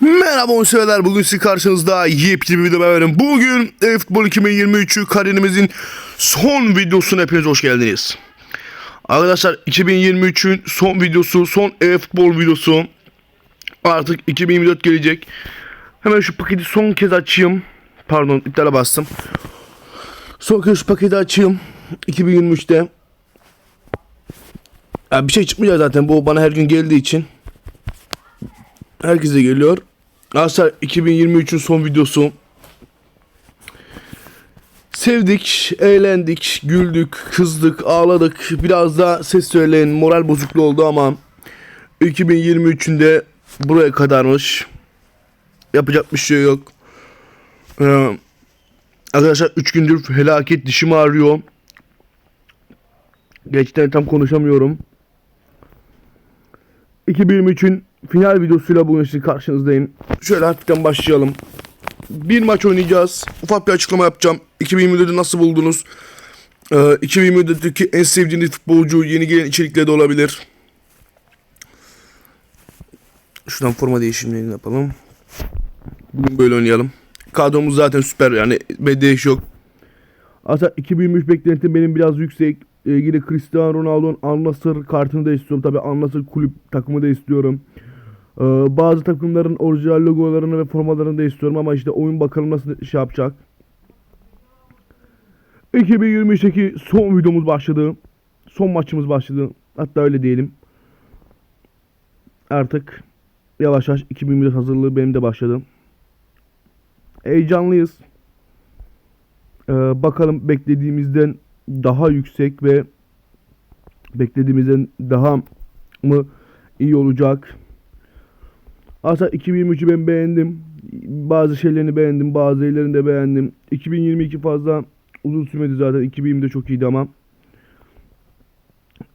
Merhaba oyunseverler bugün sizin karşınızda yepyeni bir video varım. Bugün e-futbol 2023'ü kariyerimizin son videosuna hepiniz hoş geldiniz. Arkadaşlar 2023'ün son videosu, son e-futbol videosu. Artık 2024 gelecek. Hemen şu paketi son kez açayım. Pardon iptale bastım. Son kez şu paketi açayım. 2023'te. Ya bir şey çıkmayacak zaten bu bana her gün geldiği için. Herkese geliyor. Arkadaşlar 2023'ün son videosu. Sevdik, eğlendik, güldük, kızdık, ağladık. Biraz da ses söyleyin, moral bozukluğu oldu ama 2023'ün de buraya kadarmış. Yapacak bir şey yok. Ee, arkadaşlar 3 gündür felaket dişim ağrıyor. Gerçekten tam konuşamıyorum. 2023'ün final videosuyla bugün sizin karşınızdayım. Şöyle hafiften başlayalım. Bir maç oynayacağız. Ufak bir açıklama yapacağım. 2024'ü nasıl buldunuz? Ee, 2024'teki en sevdiğiniz futbolcu yeni gelen içerikleri de olabilir. Şuradan forma değişimlerini yapalım. Bugün böyle oynayalım. Kadromuz zaten süper yani ve değiş yok. Hatta 2023 beklentim benim biraz yüksek. Ee, yine Cristiano Ronaldo'nun Al kartını da istiyorum. Tabi Al kulüp takımı da istiyorum. Ee, bazı takımların orijinal logolarını ve formalarını da istiyorum ama işte oyun bakalım nasıl şey yapacak. 2023'teki son videomuz başladı. Son maçımız başladı. Hatta öyle diyelim. Artık yavaş yavaş 2024 hazırlığı benim de başladı. Heyecanlıyız. Ee, bakalım beklediğimizden daha yüksek ve beklediğimizden daha mı iyi olacak? Aslında 2023'ü ben beğendim. Bazı şeylerini beğendim, bazı şeylerini de beğendim. 2022 fazla uzun sürmedi zaten. 2020'de çok iyiydi ama.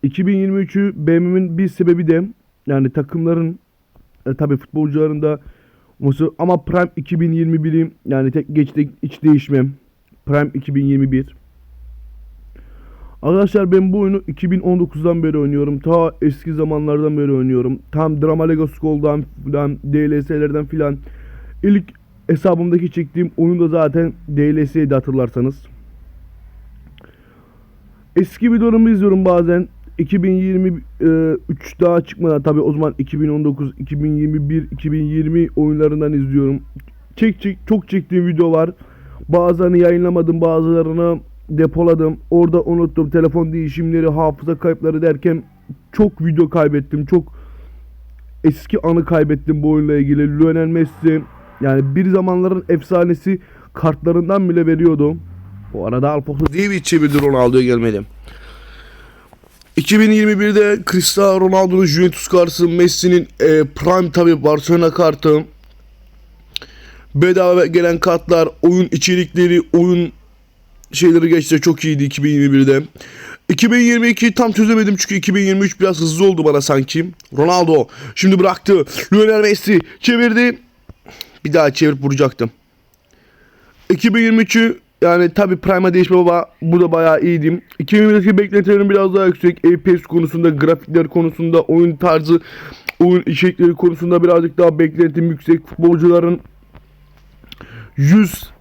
2023'ü beğenmemin bir sebebi de yani takımların e, tabii futbolcuların da olması ama Prime 2021'i yani tek geçti hiç değişmem. Prime 2021. Arkadaşlar ben bu oyunu 2019'dan beri oynuyorum. Ta eski zamanlardan beri oynuyorum. Tam Drama Lego School'dan filan, DLS'lerden filan. İlk hesabımdaki çektiğim oyun da zaten DLS'ydi hatırlarsanız. Eski videolarımı izliyorum bazen. 2023 daha çıkmadan tabi o zaman 2019, 2021, 2020 oyunlarından izliyorum. Çek, çek çok çektiğim video var. Bazılarını yayınlamadım, bazılarını depoladım. Orada unuttum. Telefon değişimleri, hafıza kayıpları derken çok video kaybettim. Çok eski anı kaybettim bu oyunla ilgili. Lionel Messi yani bir zamanların efsanesi kartlarından bile veriyordu. Bu arada Alfonso Davies çevirdi Ronaldo'ya gelmedi. 2021'de Cristiano Ronaldo'nun Juventus kartı, Messi'nin e, Prime tabi Barcelona kartı, bedava gelen kartlar, oyun içerikleri, oyun şeyleri geçti çok iyiydi 2021'de. 2022 tam çözemedim çünkü 2023 biraz hızlı oldu bana sanki. Ronaldo şimdi bıraktı. Lionel Messi çevirdi. Bir daha çevirip vuracaktım. 2023'ü yani tabi Prime'a değişme baba bu da bayağı iyiydim. 2022 beklentilerim biraz daha yüksek. FPS konusunda, grafikler konusunda, oyun tarzı, oyun içerikleri konusunda birazcık daha beklentim yüksek. Futbolcuların 100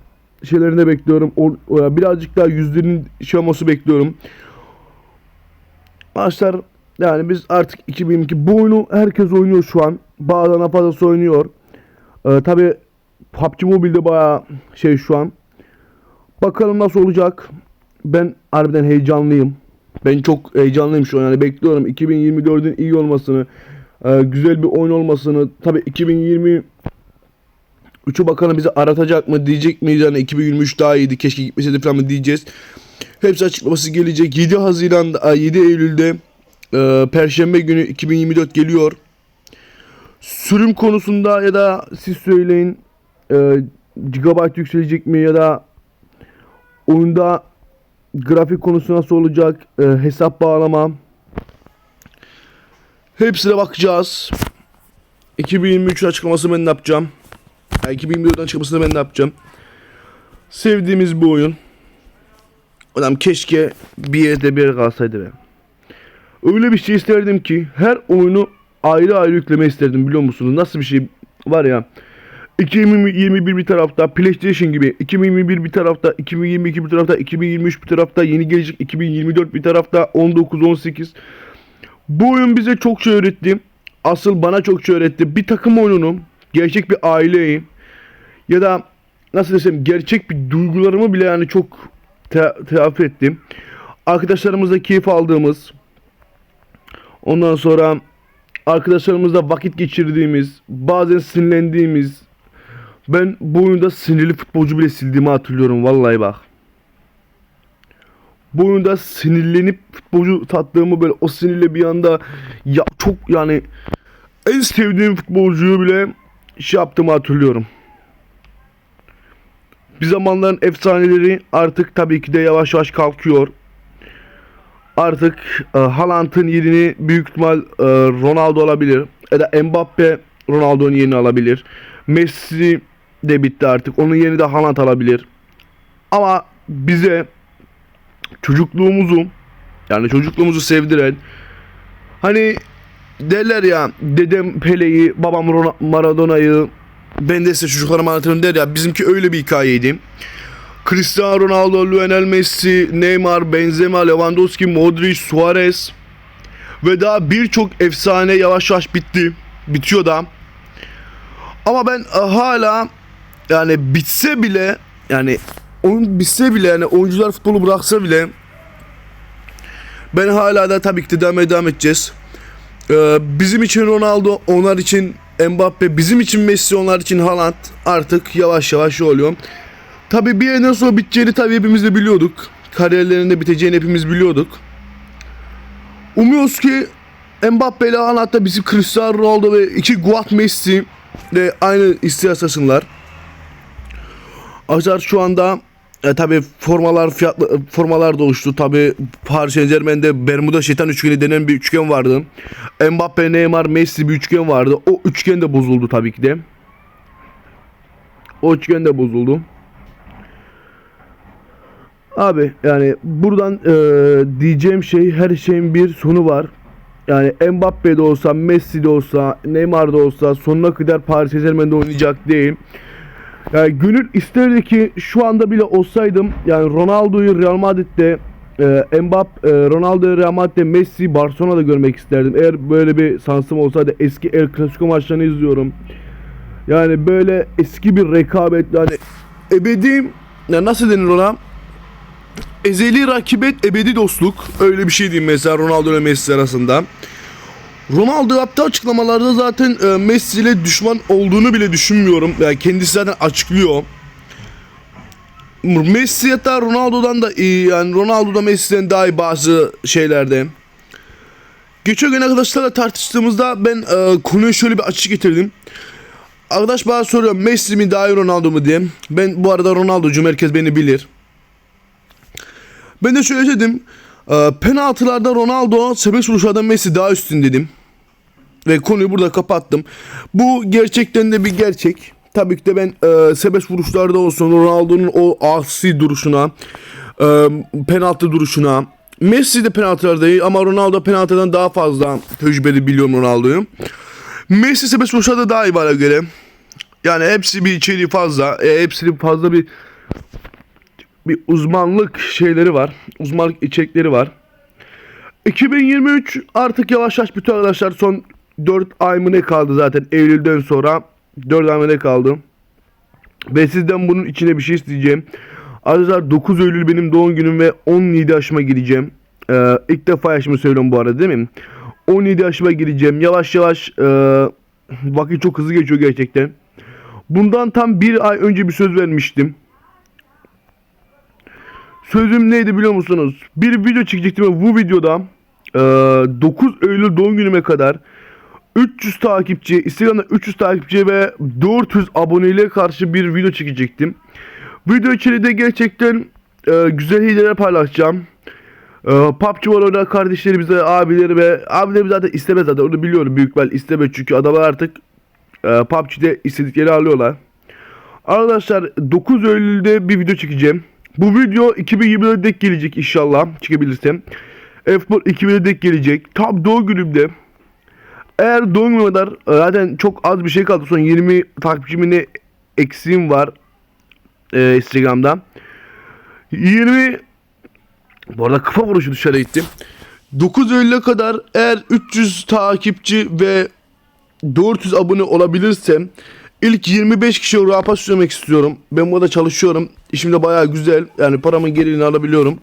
şeylerine bekliyorum. O, o- birazcık daha yüzlerinin olması bekliyorum. Maçlar yani biz artık 2022 bu oyunu herkes oynuyor şu an. Bazılarına fazlası oynuyor. Ee, Tabi PUBG Mobile'de bayağı şey şu an. Bakalım nasıl olacak. Ben harbiden heyecanlıyım. Ben çok heyecanlıyım şu an. Yani bekliyorum 2024'ün iyi olmasını, e, güzel bir oyun olmasını. Tabi 2020 Üçü bakalım bizi aratacak mı diyecek miyiz yani 2023 daha iyiydi keşke gitmeseydi falan mı diyeceğiz. Hepsi açıklaması gelecek. 7 Haziran'da ay, 7 Eylül'de e, Perşembe günü 2024 geliyor. Sürüm konusunda ya da siz söyleyin e, gigabyte yükselecek mi ya da oyunda grafik konusu nasıl olacak e, hesap bağlama hepsine bakacağız. 2023 açıklaması ben ne yapacağım? Yani 2024'den çıkmasını ben ne yapacağım? Sevdiğimiz bu oyun. Adam keşke bir yerde bir yere kalsaydı be. Öyle bir şey isterdim ki her oyunu ayrı ayrı yükleme isterdim biliyor musunuz? Nasıl bir şey var ya. 2021 bir tarafta PlayStation gibi 2021 bir tarafta 2022 bir tarafta 2023 bir tarafta yeni gelecek 2024 bir tarafta 19 18 bu oyun bize çok şey öğretti. Asıl bana çok şey öğretti. Bir takım oyununu gerçek bir aileyi ya da nasıl desem gerçek bir duygularımı bile yani çok te- telafi ettim. Arkadaşlarımızla keyif aldığımız ondan sonra arkadaşlarımızla vakit geçirdiğimiz bazen sinirlendiğimiz ben bu oyunda sinirli futbolcu bile sildiğimi hatırlıyorum vallahi bak. Bu oyunda sinirlenip futbolcu tattığımı böyle o sinirle bir anda ya çok yani en sevdiğim futbolcuyu bile şey yaptığımı hatırlıyorum. Bir zamanların efsaneleri artık tabii ki de yavaş yavaş kalkıyor. Artık e, Haaland'ın yerini büyük ihtimal e, Ronaldo alabilir. Ya da Mbappe Ronaldo'nun yerini alabilir. Messi de bitti artık. Onun yerini de Haaland alabilir. Ama bize çocukluğumuzu yani çocukluğumuzu sevdiren hani derler ya dedem Pele'yi babam Maradona'yı ben de size çocuklarıma anlatırım der ya bizimki öyle bir hikayeydi. Cristiano Ronaldo, Lionel Messi, Neymar, Benzema, Lewandowski, Modric, Suarez ve daha birçok efsane yavaş yavaş bitti. Bitiyor da. Ama ben e, hala yani bitse bile yani oyun bitse bile yani oyuncular futbolu bıraksa bile ben hala da tabii ki de devam, devam edeceğiz. Ee, bizim için Ronaldo, onlar için Mbappe, bizim için Messi, onlar için Haaland artık yavaş yavaş oluyor. Tabii bir yerden sonra biteceğini tabii hepimiz de biliyorduk. Kariyerlerinde biteceğini hepimiz biliyorduk. Umuyoruz ki Mbappe ile Haaland da bizim Cristiano Ronaldo ve iki Guat Messi de aynı istihasasınlar. Acar şu anda e, tabi formalar fiyatlı formalar da oluştu. Tabi Paris Saint Germain'de Bermuda şeytan üçgeni denen bir üçgen vardı. Mbappe, Neymar, Messi bir üçgen vardı. O üçgen de bozuldu tabii ki de. O üçgen de bozuldu. Abi yani buradan e, diyeceğim şey her şeyin bir sonu var. Yani Mbappe de olsa, Messi de olsa, Neymar da olsa sonuna kadar Paris Saint Germain'de oynayacak değil. Yani gönül isterdi ki şu anda bile olsaydım yani Ronaldo'yu Real Madrid'de e, Mbappe, e, Ronaldo'yu Real Madrid'de Messi Barcelona'da görmek isterdim. Eğer böyle bir şansım olsaydı eski El Clasico maçlarını izliyorum. Yani böyle eski bir rekabet yani ebedi ya nasıl denir ona? Ezeli rakibet, ebedi dostluk. Öyle bir şey diyeyim mesela Ronaldo ile Messi arasında. Ronaldo yaptığı açıklamalarda zaten e, Messi ile düşman olduğunu bile düşünmüyorum. Yani kendisi zaten açıklıyor. Messi hatta Ronaldo'dan da iyi. Yani Ronaldo da Messi'den daha iyi bazı şeylerde. Geçen gün arkadaşlarla tartıştığımızda ben e, konuyu şöyle bir açık getirdim. Arkadaş bana soruyor Messi mi daha iyi Ronaldo mu diye. Ben bu arada Ronaldo'cum herkes beni bilir. Ben de şöyle dedim. E, penaltılarda Ronaldo, serbest vuruşlarda Messi daha üstün dedim. Ve konuyu burada kapattım. Bu gerçekten de bir gerçek. Tabii ki de ben e, serbest vuruşlarda olsun Ronaldo'nun o asi duruşuna, e, penaltı duruşuna, Messi de penaltılarda iyi ama Ronaldo penaltıdan daha fazla tecrübeli biliyorum Ronaldo'yu. Messi serbest vuruşlarda daha iyi bana göre. Yani hepsi bir içeriği fazla. E, hepsinin fazla bir bir uzmanlık şeyleri var. Uzmanlık içerikleri var. 2023 artık yavaş yavaş bitiyor arkadaşlar. Son 4 ay mı ne kaldı zaten Eylül'den sonra 4 ay mı ne kaldı. Ve sizden bunun içine bir şey isteyeceğim. Arkadaşlar 9 Eylül benim doğum günüm ve 17 yaşıma gireceğim. Ee, ilk defa yaşımı söylüyorum bu arada değil mi? 17 yaşıma gireceğim. Yavaş yavaş e, vakit çok hızlı geçiyor gerçekten. Bundan tam bir ay önce bir söz vermiştim. Sözüm neydi biliyor musunuz? Bir video çekecektim ve bu videoda e, 9 Eylül doğum günüme kadar 300 takipçi, Instagram'da 300 takipçi ve 400 aboneyle karşı bir video çekecektim. Video içeriğinde gerçekten e, güzel hediyeler paylaşacağım. E, PUBG var orada kardeşlerimize, abileri ve abilerimiz zaten istemez zaten onu biliyorum büyük ihtimal istemez çünkü adamlar artık e, PUBG'de istedikleri alıyorlar. Arkadaşlar 9 Eylül'de bir video çekeceğim. Bu video 2024'de denk gelecek inşallah çıkabilirsem. F-Sport 2024'de denk gelecek. Tam doğum günümde. Eğer doğum günüme kadar e, zaten çok az bir şey kaldı. Son 20 takipçimi ne eksiğim var e, Instagram'da. 20 bu arada kafa vuruşu dışarı gittim. 9 Eylül'e kadar eğer 300 takipçi ve 400 abone olabilirsem ilk 25 kişiye rapa söylemek istiyorum. Ben burada çalışıyorum. İşim de bayağı güzel. Yani paramın geririni alabiliyorum.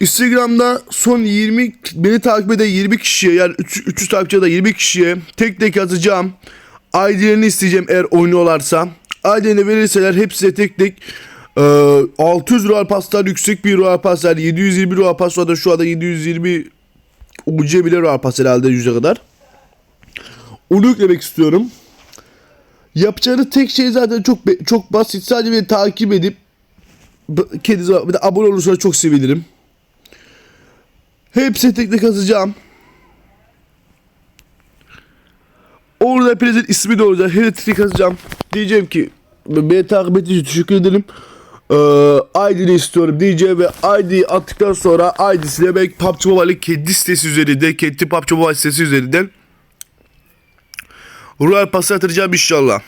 Instagram'da son 20 beni takip eden 20 kişiye yani 300, 300 takipçiye de 20 kişiye tek tek yazacağım. ID'lerini isteyeceğim eğer oynuyorlarsa. ID'lerini verirseler hepsine tek tek e, 600 Royal Pass'lar yüksek bir Royal Pass'lar 720 Royal var da şu anda 720 UC bile Royal Pass herhalde 100'e kadar. Onu yüklemek istiyorum. Yapacağınız tek şey zaten çok çok basit. Sadece beni takip edip kendinize bir de abone olursanız çok sevinirim. Hepsini tek tek yazacağım. Orada hepinizin ismi de olacak. Her tek yazacağım. Diyeceğim ki beni takip ettiğiniz için teşekkür ederim. Ee, ID'ni istiyorum diyeceğim ve ID attıktan sonra ID'sine ben PUBG Mobile'in kendi sitesi üzerinde, kendi PUBG Mobile sitesi üzerinden Royal Pass'ı yatıracağım inşallah.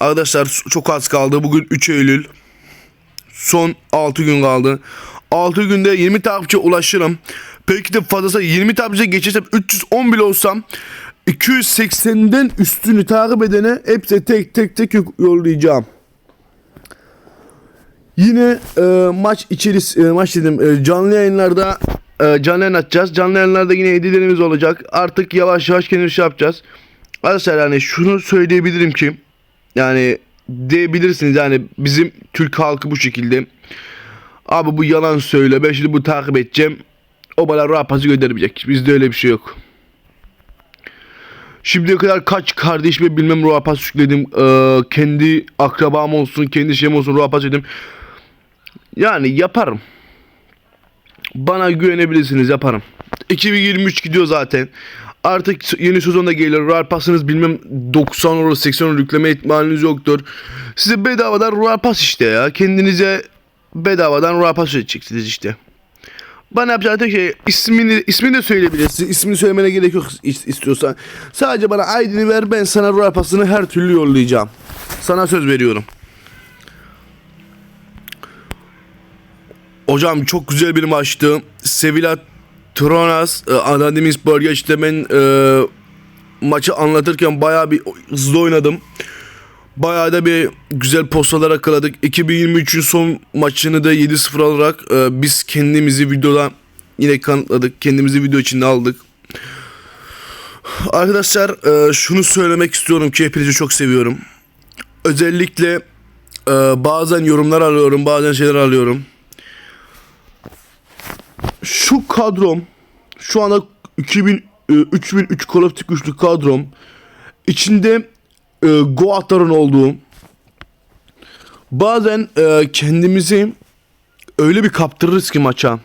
Arkadaşlar çok az kaldı. Bugün 3 Eylül. Son 6 gün kaldı. 6 günde 20 takipçiye ulaşırım. Peki de fazlası 20 takipçiye geçersem 310 bile olsam 280'den üstünü takip edene hepsi tek tek tek yollayacağım. Yine e, maç içeris e, maç dedim e, canlı yayınlarda e, canlı yayın açacağız. Canlı yayınlarda yine hediyelerimiz olacak. Artık yavaş yavaş kendimiz şey yapacağız. Arkadaşlar yani şunu söyleyebilirim ki yani diyebilirsiniz yani bizim Türk halkı bu şekilde. Abi bu yalan söyle ben şimdi bu takip edeceğim. O bana rapazı göndermeyecek. Bizde öyle bir şey yok. Şimdiye kadar kaç kardeşime bilmem rapaz yükledim. Ee, kendi akrabam olsun, kendi şeyim olsun rapaz dedim. Yani yaparım. Bana güvenebilirsiniz yaparım. 2023 gidiyor zaten. Artık yeni sezonda gelir. Royal Pass'ınız bilmem 90 euro 80 euro yükleme ihtimaliniz yoktur. Size bedavadan Royal Pass işte ya. Kendinize bedavadan Royal Pass ödeyeceksiniz işte. Bana yapacağın tek şey ismini, ismini de söyleyebilirsin. İsmini söylemene gerek yok is- istiyorsan. Sadece bana ID'ni ver ben sana Royal Pass'ını her türlü yollayacağım. Sana söz veriyorum. Hocam çok güzel bir maçtı. Sevilla Tronas e, Anademispor işte ben e, maçı anlatırken bayağı bir hızlı oynadım. Bayağı da bir güzel postalar akaladık. 2023'ün son maçını da 7-0 alarak e, biz kendimizi videoda yine kanıtladık. Kendimizi video içinde aldık. Arkadaşlar e, şunu söylemek istiyorum ki hepinizi çok seviyorum. Özellikle e, bazen yorumlar alıyorum, bazen şeyler alıyorum şu kadrom şu anda 2000 e, 3003 Call of Duty güçlü kadrom içinde e, Goat'ların olduğu bazen e, kendimizi öyle bir kaptırırız ki maça.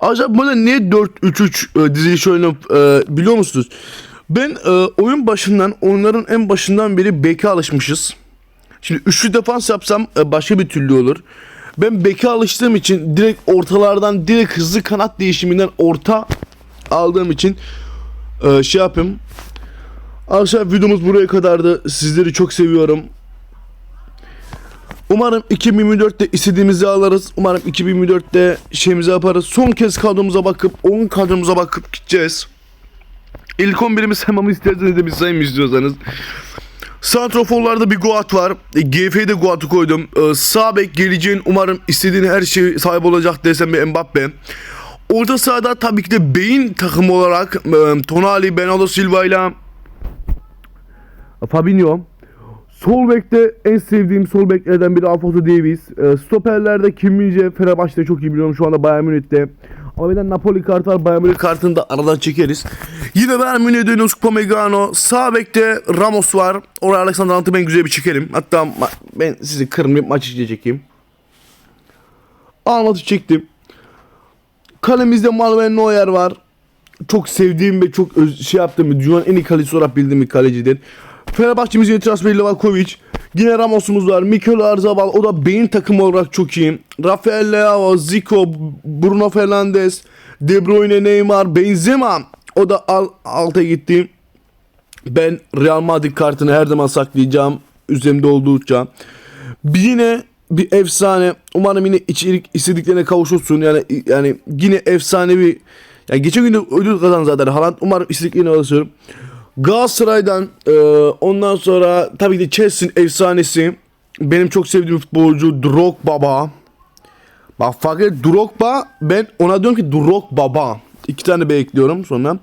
Acaba burada niye 4-3-3 e, diziliş oynayıp e, biliyor musunuz? Ben e, oyun başından onların en başından beri beke alışmışız. Şimdi üçlü defans yapsam e, başka bir türlü olur. Ben beke alıştığım için direkt ortalardan direkt hızlı kanat değişiminden orta aldığım için e, şey yapayım. Arkadaşlar videomuz buraya kadardı. Sizleri çok seviyorum. Umarım 2024'te istediğimizi alırız. Umarım 2024'te şeyimizi yaparız. Son kez kadromuza bakıp 10 kadromuza bakıp gideceğiz. İlk 11'imi saymamı isterseniz de bir sayım istiyorsanız. Santroforlarda bir Goat var. E, GF'ye de Goat'ı koydum. E, sağ bek geleceğin umarım istediğin her şey sahip olacak desem bir Mbappe. Orta sahada tabii ki de beyin takımı olarak e, Tonali, Bernardo Silva ile Fabinho. Sol bekte en sevdiğim sol beklerden biri Alfonso Davies. E, stoperlerde Kim Min-jae, Fenerbahçe'de çok iyi biliyorum şu anda Bayern Münih'te. Ama bir de Napoli kartı var. Bayern Münih kartını da aradan çekeriz. Yine Bayern Münih'e dönüyoruz. Pomegano. Sağ bekte Ramos var. Oraya Alexander Arnold'u ben güzel bir çekerim. Hatta ben sizi kırmayıp maç içinde çekeyim. Arnold'u çektim. Kalemizde Manuel Neuer var. Çok sevdiğim ve çok şey yaptığım dünyanın en iyi kalecisi olarak bildiğim bir kalecidir. Fenerbahçe'miz yeni transferi Livakovic. Yine Ramos'umuz var. Mikel Arzabal. O da beyin takımı olarak çok iyi. Rafael Leao, Zico, Bruno Fernandes, De Bruyne, Neymar, Benzema. O da al, alta gitti. Ben Real Madrid kartını her zaman saklayacağım. üzerimde olduğunca. Bir yine bir efsane. Umarım yine içerik istediklerine kavuşursun. Yani yani yine efsane bir yani geçen gün ödül kazan zaten. Haaland umarım istediklerine ulaşıyorum. Galatasaray'dan e, ondan sonra tabii ki de Chelsea'nin efsanesi. Benim çok sevdiğim futbolcu Drogba. Bak fark et Drogba ben ona diyorum ki Drogba. İki tane B ekliyorum sonra.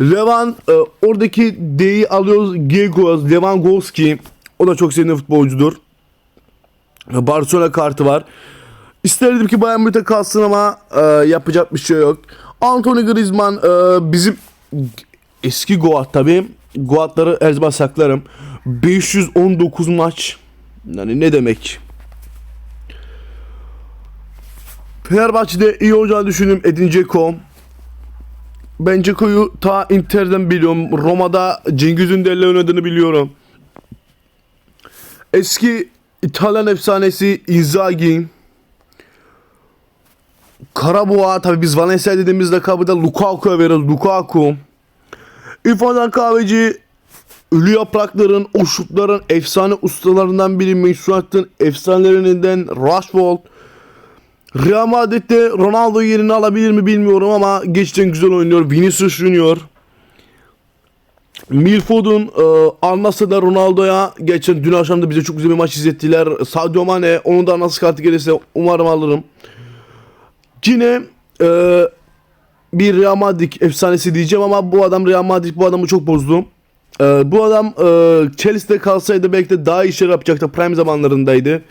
Levan e, oradaki D'yi alıyoruz. Gegos, Lewandowski. O da çok sevdiğim futbolcudur. Barcelona kartı var. İsterdim ki Bayern Münih kalsın ama e, yapacak bir şey yok. Anthony Griezmann e, bizim eski Goat tabi. Goatları her zaman saklarım. 519 maç. Yani ne demek? Fenerbahçe'de iyi olacağını düşündüm Edin Dzeko. Ben Dzeko'yu ta Inter'den biliyorum. Roma'da Cengiz Ünder'le oynadığını biliyorum. Eski İtalyan efsanesi Inzaghi. Karaboğa tabi biz Valencia dediğimizde kabıda Lukaku'ya veriyoruz. Lukaku. İrfan Kahveci Ölü Yaprakların, o şutların efsane ustalarından biri Meşruat'ın efsanelerinden Rashford. Real Madrid'de Ronaldo yerini alabilir mi bilmiyorum ama geçten güzel oynuyor. Vinicius Junior. Milford'un e, Al-Nassr'da Ronaldo'ya geçen dün akşam da bize çok güzel bir maç izlettiler. Sadio Mane onun da nasıl kartı gelirse umarım alırım. Yine e, bir Real Madrid efsanesi diyeceğim ama bu adam Real Madrid bu adamı çok bozdu. E, bu adam e, Chelsea'de kalsaydı belki de daha işler yapacaktı. Prime zamanlarındaydı.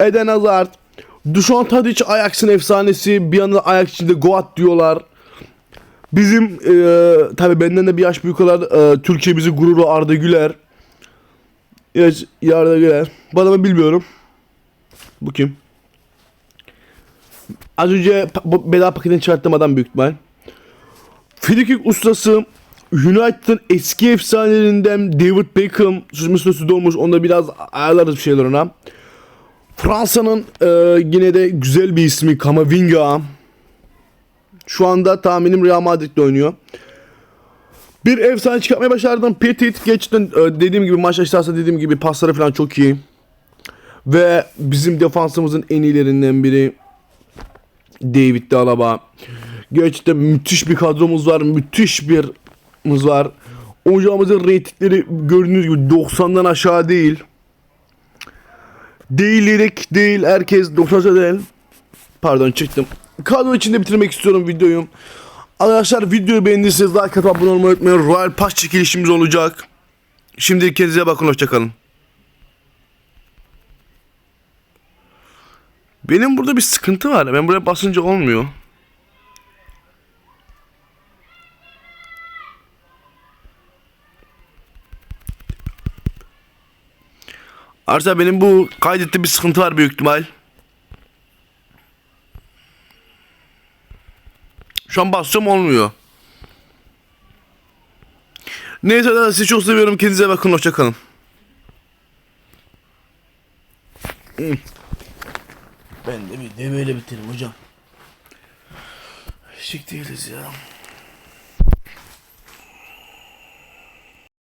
Eden Hazard. Dušan Tadić Ajax'ın efsanesi. Bir anda Ajax içinde Goat diyorlar. Bizim e, tabi benden de bir yaş büyük olan e, Türkiye'mizin gururu Arda Güler. Evet, Arda Güler. Bu adamı bilmiyorum. Bu kim? Az önce bedava paketini çıkarttığım adam büyük ihtimal. Frikik ustası United'ın eski efsanelerinden David Beckham sözümüz sözü doğmuş. Onda biraz ayarlarız bir şeyler ona. Fransa'nın e, yine de güzel bir ismi Kamavinga. Şu anda tahminim Real Madrid'de oynuyor. Bir efsane çıkartmaya başardım. Petit geçten e, dediğim gibi maç esnasında dediğim gibi pasları falan çok iyi. Ve bizim defansımızın en iyilerinden biri David de Alaba. Gerçekten müthiş bir kadromuz var. Müthiş bir var. Oyuncağımızın reytingleri gördüğünüz gibi 90'dan aşağı değil. Değilerek değil. Herkes 90'da değil. Pardon çıktım. Kadro içinde bitirmek istiyorum videoyu. Arkadaşlar videoyu beğendiyseniz like atıp abone olmayı unutmayın. Royal Pass çekilişimiz olacak. Şimdi kendinize bakın hoşçakalın. Benim burada bir sıkıntı var. Ben buraya basınca olmuyor. Arkadaşlar benim bu kaydette bir sıkıntı var büyük ihtimal. Şu an basacağım olmuyor. Neyse arkadaşlar sizi çok seviyorum. Kendinize bakın. Hoşçakalın. Ben de de böyle bitirim hocam. Şık değiliz ya.